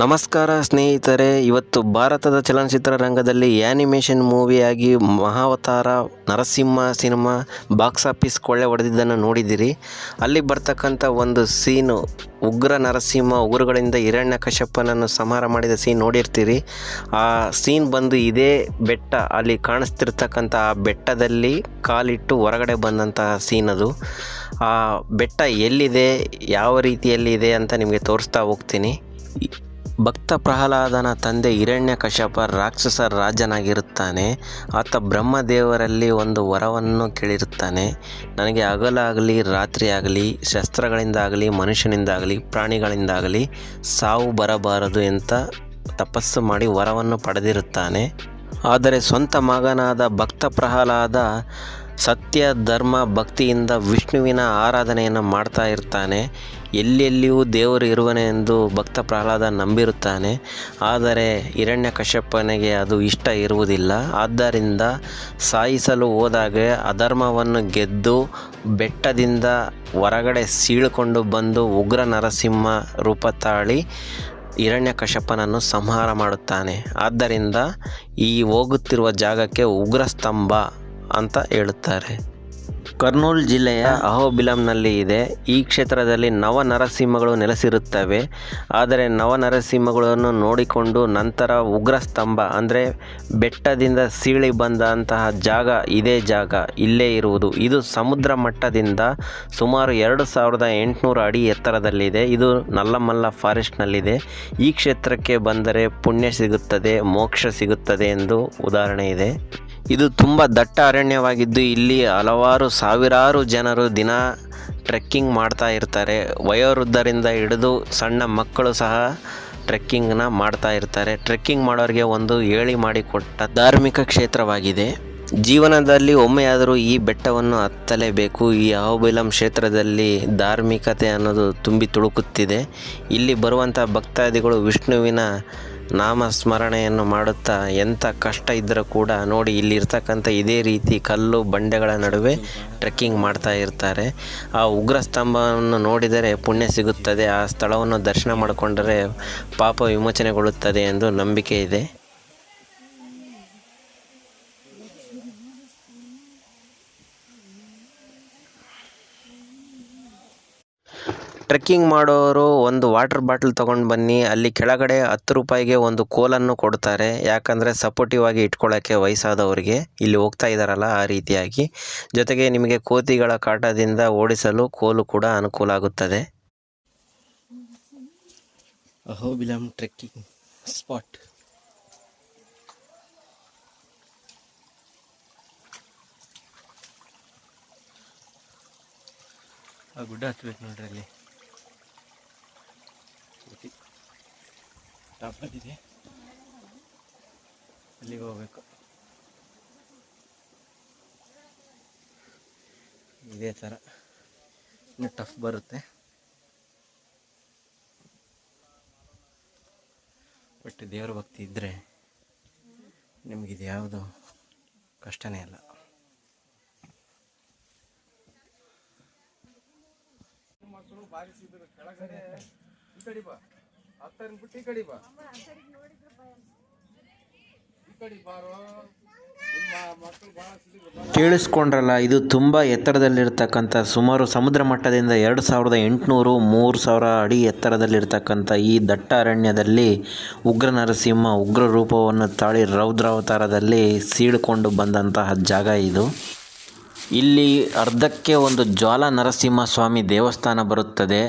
ನಮಸ್ಕಾರ ಸ್ನೇಹಿತರೆ, ಇವತ್ತು ಭಾರತದ ಚಲನಚಿತ್ರ ರಂಗದಲ್ಲಿ animation ಮೂವಿಯಾಗಿ Mahavatara Narasimha cinema box office ಕೊಳ್ಳೆ ಹೊಡೆದಿದ್ದನ್ನು ನೋಡಿದ್ದೀರಿ. ಅಲ್ಲಿ ಬರ್ತಕ್ಕಂಥ ಒಂದು ಸೀನು ಉಗ್ರ ನರಸಿಂಹ ಉಗುರುಗಳಿಂದ ಹಿರಣ್ಯಕಶ್ಯಪನನ್ನು ಸಂಹಾರ ಮಾಡಿದ ಸೀನ್ ನೋಡಿರ್ತೀರಿ. ಆ ಸೀನ್ ಬಂದು ಇದೇ ಬೆಟ್ಟ, ಅಲ್ಲಿ ಕಾಣಿಸ್ತಿರ್ತಕ್ಕಂಥ ಆ ಬೆಟ್ಟದಲ್ಲಿ ಕಾಲಿಟ್ಟು ಹೊರಗಡೆ ಬಂದಂತಹ ಸೀನ್ ಅದು. ಆ ಬೆಟ್ಟ ಎಲ್ಲಿದೆ, ಯಾವ ರೀತಿಯಲ್ಲಿ ಇದೆ ಅಂತ ನಿಮಗೆ ತೋರಿಸ್ತಾ ಹೋಗ್ತೀನಿ. ಭಕ್ತ ಪ್ರಹ್ಲಾದನ ತಂದೆ ಹಿರಣ್ಯಕಶ್ಯಪ ರಾಕ್ಷಸ ರಾಜನಾಗಿರುತ್ತಾನೆ. ಆತ ಬ್ರಹ್ಮದೇವರಲ್ಲಿ ಒಂದು ವರವನ್ನು ಕೇಳಿರುತ್ತಾನೆ. ನನಗೆ ಹಗಲಾಗಲಿ ರಾತ್ರಿ ಆಗಲಿ ಶಸ್ತ್ರಗಳಿಂದಾಗಲಿ, ಮನುಷ್ಯನಿಂದಾಗಲಿ, ಪ್ರಾಣಿಗಳಿಂದಾಗಲಿ ಸಾವು ಬರಬಾರದು ಅಂತ ತಪಸ್ಸು ಮಾಡಿ ವರವನ್ನು ಪಡೆದಿರುತ್ತಾನೆ. ಆದರೆ ಸ್ವಂತ ಮಗನಾದ ಭಕ್ತ ಪ್ರಹ್ಲಾದ ಸತ್ಯ, ಧರ್ಮ, ಭಕ್ತಿಯಿಂದ ವಿಷ್ಣುವಿನ ಆರಾಧನೆಯನ್ನು ಮಾಡ್ತಾ ಇರ್ತಾನೆ. ಎಲ್ಲೆಲ್ಲಿಯೂ ದೇವರು ಇರುವನೆ ಎಂದು ಭಕ್ತ ಪ್ರಹ್ಲಾದ ನಂಬಿರುತ್ತಾನೆ. ಆದರೆ ಹಿರಣ್ಯಕಶ್ಯಪನಿಗೆ ಅದು ಇಷ್ಟ ಇರುವುದಿಲ್ಲ. ಆದ್ದರಿಂದ ಸಾಯಿಸಲು ಹೋದಾಗ ಅಧರ್ಮವನ್ನು ಗೆದ್ದು ಬೆಟ್ಟದಿಂದ ಹೊರಗಡೆ ಸೀಳ್ಕೊಂಡು ಬಂದು ಉಗ್ರ ನರಸಿಂಹ ರೂಪ ತಾಳಿ ಹಿರಣ್ಯಕಶ್ಯಪನನ್ನು ಸಂಹಾರ ಮಾಡುತ್ತಾನೆ. ಆದ್ದರಿಂದ ಈ ಹೋಗುತ್ತಿರುವ ಜಾಗಕ್ಕೆ ಉಗ್ರಸ್ತಂಭ ಅಂತ ಹೇಳುತ್ತಾರೆ. ಕರ್ನೂಲ್ ಜಿಲ್ಲೆಯ ಅಹೋಬಿಲಂನಲ್ಲಿ ಇದೆ. ಈ ಕ್ಷೇತ್ರದಲ್ಲಿ ನವ ನರಸಿಂಹಗಳು ನೆಲೆಸಿರುತ್ತವೆ. ಆದರೆ ನವ ನರಸಿಂಹಗಳನ್ನು ನೋಡಿಕೊಂಡು ನಂತರ ಉಗ್ರಸ್ತಂಭ, ಅಂದರೆ ಬೆಟ್ಟದಿಂದ ಸೀಳಿ ಬಂದಂತಹ ಜಾಗ ಇದೇ ಜಾಗ, ಇಲ್ಲೇ ಇರುವುದು. ಇದು ಸಮುದ್ರ ಮಟ್ಟದಿಂದ ಸುಮಾರು ಎರಡು ಸಾವಿರದ ಎಂಟುನೂರು ಅಡಿ ಎತ್ತರದಲ್ಲಿದೆ. ಇದು ನಲ್ಲಮಲ್ಲ ಫಾರೆಸ್ಟ್ನಲ್ಲಿದೆ. ಈ ಕ್ಷೇತ್ರಕ್ಕೆ ಬಂದರೆ ಪುಣ್ಯ ಸಿಗುತ್ತದೆ, ಮೋಕ್ಷ ಸಿಗುತ್ತದೆ ಎಂದು ಉದಾಹರಣೆ ಇದೆ. ಇದು ತುಂಬ ದಟ್ಟ ಅರಣ್ಯವಾಗಿದ್ದು ಇಲ್ಲಿ ಹಲವಾರು ಸಾವಿರಾರು ಜನರು ದಿನ ಟ್ರೆಕ್ಕಿಂಗ್ ಮಾಡ್ತಾ ಇರ್ತಾರೆ. ವಯೋವೃದ್ಧರಿಂದ ಹಿಡಿದು ಸಣ್ಣ ಮಕ್ಕಳು ಸಹ ಟ್ರೆಕ್ಕಿಂಗ್ನ ಮಾಡ್ತಾ ಇರ್ತಾರೆ. ಟ್ರೆಕ್ಕಿಂಗ್ ಮಾಡೋರಿಗೆ ಒಂದು ಹೇಳಿ ಮಾಡಿಕೊಟ್ಟ ಧಾರ್ಮಿಕ ಕ್ಷೇತ್ರವಾಗಿದೆ. ಜೀವನದಲ್ಲಿ ಒಮ್ಮೆಯಾದರೂ ಈ ಬೆಟ್ಟವನ್ನು ಹತ್ತಲೇಬೇಕು. ಈ ಅಹೋಬಿಲಂ ಕ್ಷೇತ್ರದಲ್ಲಿ ಧಾರ್ಮಿಕತೆ ಅನ್ನೋದು ತುಂಬಿ ತುಳುಕುತ್ತಿದೆ. ಇಲ್ಲಿ ಬರುವಂಥ ಭಕ್ತಾದಿಗಳು ವಿಷ್ಣುವಿನ ನಾಮ ಸ್ಮರಣೆಯನ್ನು ಮಾಡುತ್ತಾ ಎಂಥ ಕಷ್ಟ ಇದ್ದರೂ ಕೂಡ ನೋಡಿ ಇಲ್ಲಿರ್ತಕ್ಕಂಥ ಇದೇ ರೀತಿ ಕಲ್ಲು ಬಂಡೆಗಳ ನಡುವೆ ಟ್ರೆಕ್ಕಿಂಗ್ ಮಾಡ್ತಾ ಇರ್ತಾರೆ. ಆ ಉಗ್ರ ಸ್ತಂಭವನ್ನು ನೋಡಿದರೆ ಪುಣ್ಯ ಸಿಗುತ್ತದೆ. ಆ ಸ್ಥಳವನ್ನು ದರ್ಶನ ಮಾಡಿಕೊಂಡರೆ ಪಾಪ ವಿಮೋಚನೆಗೊಳ್ಳುತ್ತದೆ ಎಂದು ನಂಬಿಕೆ ಇದೆ. ಟ್ರೆಕ್ಕಿಂಗ್ ಮಾಡೋರು ಒಂದು ವಾಟರ್ ಬಾಟಲ್ ತೊಗೊಂಡು ಬನ್ನಿ. ಅಲ್ಲಿ ಕೆಳಗಡೆ ಹತ್ತು ರೂಪಾಯಿಗೆ ಒಂದು ಕೋಲನ್ನು ಕೊಡ್ತಾರೆ. ಯಾಕಂದರೆ ಸಪೋರ್ಟಿವ್ ಆಗಿ ಇಟ್ಕೊಳ್ಳೋಕ್ಕೆ ವಯಸ್ಸಾದವರಿಗೆ. ಇಲ್ಲಿ ಹೋಗ್ತಾ ಇದ್ದಾರಲ್ಲ ಆ ರೀತಿಯಾಗಿ. ಜೊತೆಗೆ ನಿಮಗೆ ಕೋತಿಗಳ ಕಾಟದಿಂದ ಓಡಿಸಲು ಕೋಲು ಕೂಡ ಅನುಕೂಲ ಆಗುತ್ತದೆ. ಅಹೋಬಿಲಂ ಟ್ರೆಕ್ಕಿಂಗ್ ಸ್ಪಾಟ್ ಆ ಗುಡ್ಡ ಹತ್ಬೇಕು ನೋಡ್ರಿ ಅಲ್ಲಿ. ಟಾಪಲ್ಲಿದೆ ಅಲ್ಲಿಗೆ ಹೋಗ್ಬೇಕು? ಇದೇ ಥರ ಇನ್ನು ಟಫ್ ಬರುತ್ತೆ. ಬಟ್ ದೇವರ ಭಕ್ತಿ ಇದ್ದರೆ ನಿಮಗಿದು ಯಾವುದು ಕಷ್ಟನೇ ಅಲ್ಲ. ಈ ಕಡೆ ಬಾ. ಹತ್ತರನ್ ಬಿಟ್ಟು ಈ ಕಡೆ ಬಾ ಈ ಕಡೆ ಬಾರೋ. ಕೇಳಿಸ್ಕೊಂಡ್ರಲ್ಲ ಇದು ತುಂಬ ಎತ್ತರದಲ್ಲಿರ್ತಕ್ಕಂಥ ಸುಮಾರು ಸಮುದ್ರ ಮಟ್ಟದಿಂದ ಎರಡು ಸಾವಿರದ ಎಂಟುನೂರು ಮೂರು ಸಾವಿರ ಅಡಿ ಎತ್ತರದಲ್ಲಿರ್ತಕ್ಕಂಥ ಈ ದಟ್ಟ ಅರಣ್ಯದಲ್ಲಿ ಉಗ್ರ ನರಸಿಂಹ ಉಗ್ರ ರೂಪವನ್ನು ತಾಳಿ ರೌದ್ರಾವತಾರದಲ್ಲಿ ಸೀಳ್ಕೊಂಡು ಬಂದಂತಹ ಜಾಗ ಇದು. ಇಲ್ಲಿ ಅರ್ಧಕ್ಕೆ ಒಂದು ಜ್ವಾಲ ನರಸಿಂಹ ಸ್ವಾಮಿ ದೇವಸ್ಥಾನ ಬರುತ್ತದೆ.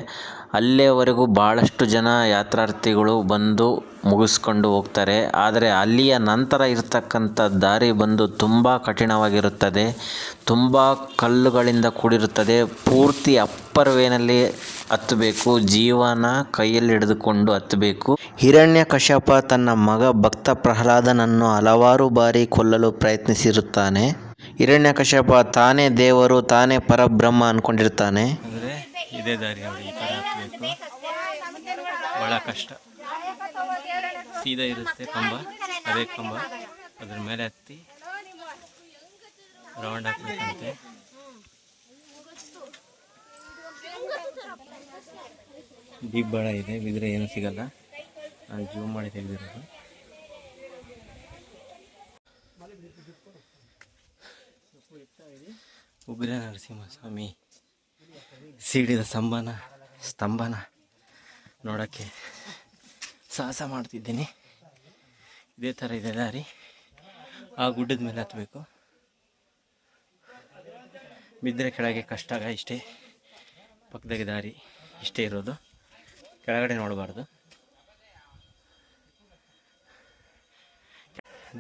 ಅಲ್ಲಿಯವರೆಗೂ ಭಾಳಷ್ಟು ಜನ ಯಾತ್ರಾರ್ಥಿಗಳು ಬಂದು ಮುಗಿಸ್ಕೊಂಡು ಹೋಗ್ತಾರೆ. ಆದರೆ ಅಲ್ಲಿಯ ನಂತರ ಇರತಕ್ಕಂಥ ದಾರಿ ಬಂದು ತುಂಬ ಕಠಿಣವಾಗಿರುತ್ತದೆ. ತುಂಬ ಕಲ್ಲುಗಳಿಂದ ಕೂಡಿರುತ್ತದೆ. ಪೂರ್ತಿ ಅಪ್ಪರ್ ವೇನಲ್ಲಿ ಹತ್ತಬೇಕು. ಜೀವನ ಕೈಯಲ್ಲಿ ಹಿಡಿದುಕೊಂಡು ಹತ್ತಬೇಕು. ಹಿರಣ್ಯಕಶ್ಯಪ ತನ್ನ ಮಗ ಭಕ್ತ ಪ್ರಹ್ಲಾದನನ್ನು ಹಲವಾರು ಬಾರಿ ಕೊಲ್ಲಲು ಪ್ರಯತ್ನಿಸಿರುತ್ತಾನೆ. ಹಿರಣ್ಯಕಶ್ಯಪ ತಾನೇ ದೇವರು, ತಾನೇ ಪರಬ್ರಹ್ಮ ಅಂದ್ಕೊಂಡಿರ್ತಾನೆ ಇದೇ ದಾರಿ ಅವರು ಈ ಥರ ಹಾಕಬೇಕು. ಭಾಳ ಕಷ್ಟ. ಸೀದಾ ಇರುತ್ತೆ ಕಂಬ, ಅದೇ ಕಂಬ. ಅದ್ರ ಮೇಲೆ ಹತ್ತಿ ರೌಂಡ್ ಹಾಕ್ಬೇಕಂತೆ. ಡೀಪ್ ಭಾಳ ಇದೆ, ಬಿದ್ರೆ ಏನು ಸಿಗಲ್ಲ. ನಾನು ಜೂಮ್ ಮಾಡಿ ತೆಗೆದಿರೋದು. ಉಗ್ರ ನರಸಿಂಹಸ್ವಾಮಿ ಸಿಡಿದ ಸ್ತಂಭನ ಸ್ತಂಭನ ನೋಡೋಕ್ಕೆ ಸಾಹಸ ಮಾಡ್ತಿದ್ದೀನಿ. ಇದೇ ಥರ ಇದೆ ದಾರಿ. ಆ ಗುಡ್ಡದ ಮೇಲೆ ಹತ್ತಬೇಕು ಬಿದ್ದರೆ ಕೆಳಗೆ ಕಷ್ಟ, ಆಗ ಇಷ್ಟೇ ಪಕ್ಕದಾಗೆ ದಾರಿ, ಇಷ್ಟೇ ಇರೋದು. ಕೆಳಗಡೆ ನೋಡಬಾರ್ದು.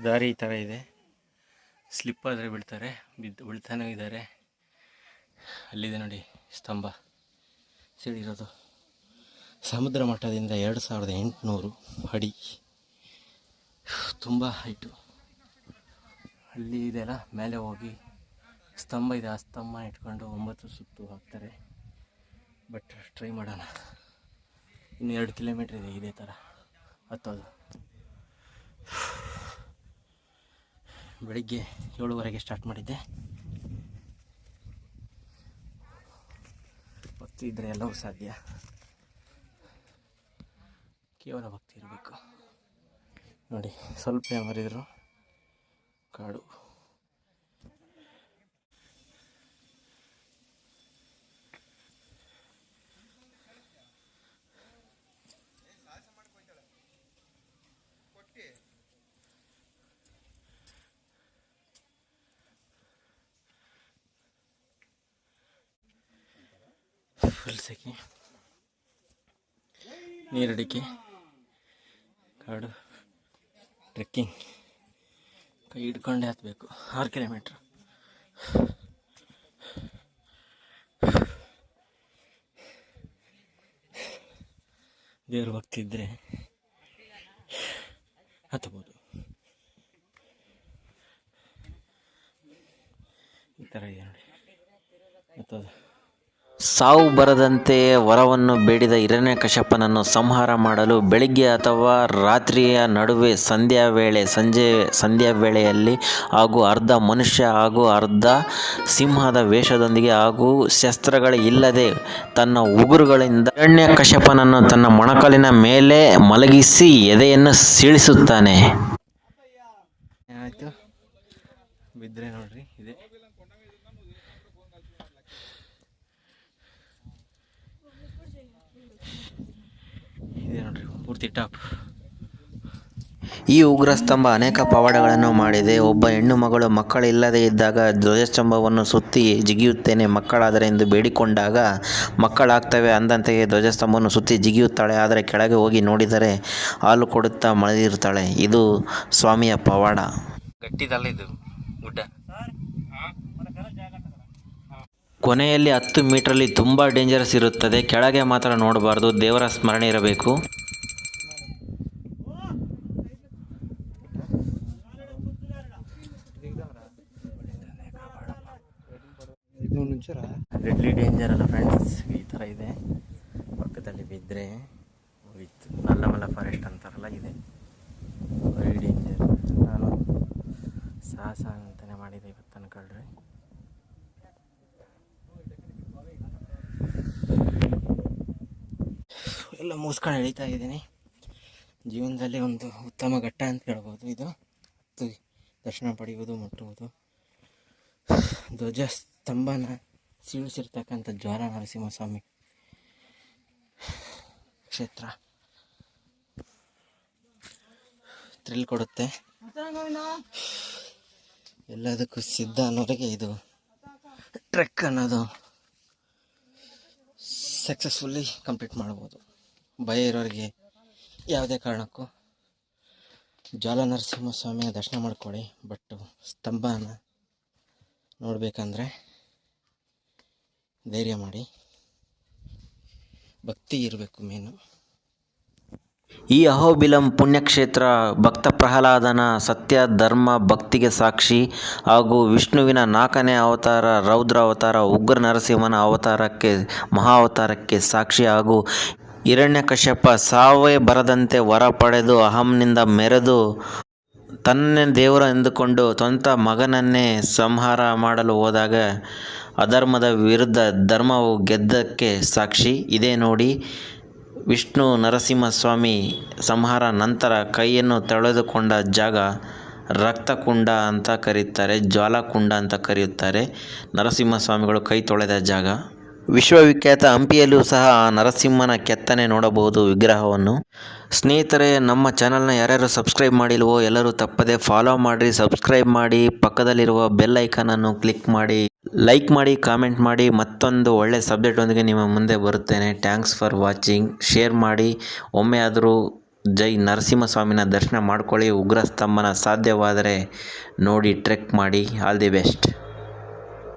ದಾರಿ ಈ ಥರ ಇದೆ. ಸ್ಲಿಪ್ ಆದರೆ ಬೀಳ್ತಾರೆ. ಬಿದ್ದು ಬೀಳ್ತಾನೂ ಇದ್ದಾರೆ ಅಲ್ಲಿದೆ ನೋಡಿ. ಸ್ತಂಭ ಸಿಡಿರೋದು. ಸಮುದ್ರ ಮಟ್ಟದಿಂದ ಎರಡು ಸಾವಿರದ ಎಂಟುನೂರು ಅಡಿ. ತುಂಬ ಹೈಟು ಅಲ್ಲಿ ಇದೆಲ್ಲ ಮೇಲೆ ಹೋಗಿ ಸ್ತಂಭ ಇದೆ. ಆ ಸ್ತಂಭ ಇಟ್ಕೊಂಡು ಒಂಬತ್ತು ಸುತ್ತು ಹಾಕ್ತಾರೆ. ಬಟ್ ಟ್ರೈ ಮಾಡೋಣ. ಇನ್ನು ಎರಡು ಕಿಲೋಮೀಟ್ರ್ ಇದೆ ಇದೇ ಥರ ಹತ್ತೋದು. ಬೆಳಿಗ್ಗೆ ಏಳುವರೆಗೆ ಸ್ಟಾರ್ಟ್ ಮಾಡಿದ್ದೆ. ಭಕ್ತಿ ಇದ್ದರೆ ಎಲ್ಲವೂ ಸಾಧ್ಯ. ಕೇವಲ ಭಕ್ತಿ ಇರಬೇಕು. ನೋಡಿ ಸ್ವಲ್ಪ ಮರಿದ್ರು ಕಾಡು. ಫುಲ್ ಸೆಕೆ ನೀರಡಿಕೆ. ಕಾಡು. ಟ್ರೆಕ್ಕಿಂಗ್. ಕೈ ಹಿಡ್ಕೊಂಡೇ ಹತ್ತಬೇಕು ಆರು ಕಿಲೋಮೀಟ್ರ್. ದೇವ್ರ ಭಕ್ತಿ ಇದ್ದರೆ ಹತ್ಬೋದು. ಈ ಥರ ಇದೆ ನೋಡಿ. ಹತ್ತೋದು ಸಾವು ಬರದಂತೆ ವರವನ್ನು ಬೇಡಿದ ಹಿರಣ್ಯಕಶ್ಯಪನನ್ನು ಸಂಹಾರ ಮಾಡಲು ಬೆಳಿಗ್ಗೆ ಅಥವಾ ರಾತ್ರಿಯ ನಡುವೆ ಸಂಧ್ಯಾ ವೇಳೆ, ಸಂಜೆ ಸಂಧ್ಯಾ ವೇಳೆಯಲ್ಲಿ ಹಾಗೂ ಅರ್ಧ ಮನುಷ್ಯ ಹಾಗೂ ಅರ್ಧ ಸಿಂಹದ ವೇಷದೊಂದಿಗೆ ಹಾಗೂ ಶಸ್ತ್ರಗಳು ಇಲ್ಲದೆ ತನ್ನ ಉಗುರುಗಳಿಂದ ಹಿರಣ್ಯಕಶ್ಯಪನನ್ನು ತನ್ನ ಮೊಣಕಲಿನ ಮೇಲೆ ಮಲಗಿಸಿ ಎದೆಯನ್ನು ಸೀಳಿಸುತ್ತಾನೆ ಏನಾಯ್ತು ಬಿದ್ದರೆ ನೋಡ್ರಿ ಇದೆ ಇದೆ ನೋಡ್ರಿ ಪೂರ್ತಿ ಟಾಪ್ ಈ ಉಗ್ರಸ್ತಂಭ ಅನೇಕ ಪವಾಡಗಳನ್ನು ಮಾಡಿದೆ. ಒಬ್ಬ ಹೆಣ್ಣು ಮಗಳು ಮಕ್ಕಳಿಲ್ಲದೆ ಇದ್ದಾಗ ಧ್ವಜಸ್ತಂಭವನ್ನು ಸುತ್ತಿ ಜಿಗಿಯುತ್ತೇನೆ. ಮಕ್ಕಳಾದರೆ ಎಂದು ಬೇಡಿಕೊಂಡಾಗ ಮಕ್ಕಳಾಗ್ತವೆ ಅಂದಂತೆಯೇ ಧ್ವಜಸ್ತಂಭವನ್ನು ಸುತ್ತಿ ಜಿಗಿಯುತ್ತಾಳೆ. ಆದರೆ ಕೆಳಗೆ ಹೋಗಿ ನೋಡಿದರೆ ಹಾಲು ಕೊಡುತ್ತಾ ಮಳೆದಿರುತ್ತಾಳೆ ಇದು ಸ್ವಾಮಿಯ ಪವಾಡ. ಗಟ್ಟಿದಲ್ಲ ಇದು ಗುಡ್ಡ. ಕೊನೆಯಲ್ಲಿ ಹತ್ತು ಮೀಟ್ರಲ್ಲಿ ತುಂಬ ಡೇಂಜರಸ್ ಇರುತ್ತದೆ. ಕೆಳಗೆ ಮಾತ್ರ ನೋಡಬಾರ್ದು. ದೇವರ ಸ್ಮರಣೆ ಇರಬೇಕು. ಡೆಡ್ಲಿ ಡೇಂಜರ್ ಅಲ್ಲ ಫ್ರೆಂಡ್ಸ್ ಈ ಥರ ಇದೆ. ಪಕ್ಕದಲ್ಲಿ ಬಿದ್ದರೆ ಹೋಗಿತ್ತು ನಲ್ಲಮಲ್ಲ ಫಾರೆಸ್ಟ್ ಅಂತಾರಲ್ಲ, ಇದೆ. ವೆರಿ ಡೇಂಜರ್ ನಾನು ಸಾಹಸ ಅಂತಲೇ ಮಾಡಿದೆ ಇವತ್ತು ಅನ್ಕೊಳ್ರಿ ಎಲ್ಲ ಮುಗಿಸ್ಕೊಂಡು ಎಳಿತಾ ಇದ್ದೀನಿ. ಜೀವನದಲ್ಲಿ ಒಂದು ಉತ್ತಮ ಘಟ್ಟ ಅಂತ ಹೇಳ್ಬೋದು ಇದು. ಹತ್ತು ದರ್ಶನ ಪಡೆಯುವುದು, ಮುಟ್ಟುವುದು. ಧ್ವಜ ಸ್ತಂಭನ ಸೀಳಿಸಿರ್ತಕ್ಕಂಥ ಜ್ವಾಲ ನರಸಿಂಹಸ್ವಾಮಿ ಕ್ಷೇತ್ರ. ಥ್ರಿಲ್ ಕೊಡುತ್ತೆ. ಎಲ್ಲದಕ್ಕೂ ಸಿದ್ಧ ಅನ್ನೋರಿಗೆ ಇದು ಟ್ರೆಕ್ ಅನ್ನೋದು ಸಕ್ಸಸ್ಫುಲ್ಲಿ ಕಂಪ್ಲೀಟ್ ಮಾಡ್ಬೋದು. ಭಯ ಇರೋರಿಗೆ ಯಾವುದೇ ಕಾರಣಕ್ಕೂ ಜ್ವಾಲ ನರಸಿಂಹಸ್ವಾಮಿಯ ದರ್ಶನ ಮಾಡ್ಕೊಳ್ಳಿ ಬಟ್ ಸ್ತಂಭನ ನೋಡಬೇಕಂದ್ರೆ ಧೈರ್ಯ ಮಾಡಿ. ಭಕ್ತಿ ಇರಬೇಕು ಮೇನು ಈ ಅಹೋಬಿಲಂ ಪುಣ್ಯಕ್ಷೇತ್ರ ಭಕ್ತ ಪ್ರಹ್ಲಾದನ ಸತ್ಯ, ಧರ್ಮ, ಭಕ್ತಿಗೆ ಸಾಕ್ಷಿ ಹಾಗೂ ವಿಷ್ಣುವಿನ ನಾಲ್ಕನೇ ಅವತಾರ, ರೌದ್ರ ಅವತಾರ, ಉಗ್ರ ನರಸಿಂಹನ ಅವತಾರಕ್ಕೆ, ಮಹಾ ಅವತಾರಕ್ಕೆ ಸಾಕ್ಷಿ ಹಾಗೂ ಹಿರಣ್ಯಕಶ್ಯಪ ಸಾವೇ ಬರದಂತೆ ವರ ಪಡೆದು ಅಹಂನಿಂದ ಮೆರೆದು ತನ್ನೇ ದೇವರು ಎಂದುಕೊಂಡು ಸ್ವಂತ ಮಗನನ್ನೇ ಸಂಹಾರ ಮಾಡಲು ಹೋದಾಗ ಅಧರ್ಮದ ವಿರುದ್ಧ ಧರ್ಮವು ಗೆದ್ದಕ್ಕೆ ಸಾಕ್ಷಿ. ಇದೇ ನೋಡಿ ವಿಷ್ಣು ನರಸಿಂಹಸ್ವಾಮಿ ಸಂಹಾರ ನಂತರ ಕೈಯನ್ನು ತೊಳೆದುಕೊಂಡ ಜಾಗ ರಕ್ತಕುಂಡ ಅಂತ ಕರೆಯುತ್ತಾರೆ ಜ್ವಾಲಾಕುಂಡ ಅಂತ ಕರೆಯುತ್ತಾರೆ ನರಸಿಂಹಸ್ವಾಮಿಗಳು ಕೈ ತೊಳೆದ ಜಾಗ. ವಿಶ್ವವಿಖ್ಯಾತ ಹಂಪಿಯಲ್ಲೂ ಸಹ ನರಸಿಂಹನ ಕೆತ್ತನೆ ನೋಡಬಹುದು ವಿಗ್ರಹವನ್ನು. ಸ್ನೇಹಿತರೆ, ನಮ್ಮ ಚಾನಲ್ನ ಯಾರ್ಯಾರು ಸಬ್ಸ್ಕ್ರೈಬ್ ಮಾಡಿಲ್ವೋ ಎಲ್ಲರೂ ತಪ್ಪದೆ ಫಾಲೋ ಮಾಡಿ ಸಬ್ಸ್ಕ್ರೈಬ್ ಮಾಡಿ, ಪಕ್ಕದಲ್ಲಿರುವ ಬೆಲ್ ಐಕಾನನ್ನು ಕ್ಲಿಕ್ ಮಾಡಿ ಲೈಕ್ ಮಾಡಿ ಕಾಮೆಂಟ್ ಮಾಡಿ, ಮತ್ತೊಂದು ಒಳ್ಳೆ ಸಬ್ಜೆಕ್ಟೊಂದಿಗೆ ನಿಮ್ಮ ಮುಂದೆ ಬರುತ್ತೇನೆ. ಥ್ಯಾಂಕ್ಸ್ ಫಾರ್ ವಾಚಿಂಗ್ ಶೇರ್ ಮಾಡಿ. ಒಮ್ಮೆ ಆದರೂ ಜೈ ನರಸಿಂಹಸ್ವಾಮಿನ ದರ್ಶನ ಮಾಡ್ಕೊಳ್ಳಿ. ಉಗ್ರ ಸ್ತಂಭನ ಸಾಧ್ಯವಾದರೆ ನೋಡಿ ಟ್ರೆಕ್ ಮಾಡಿ. All the best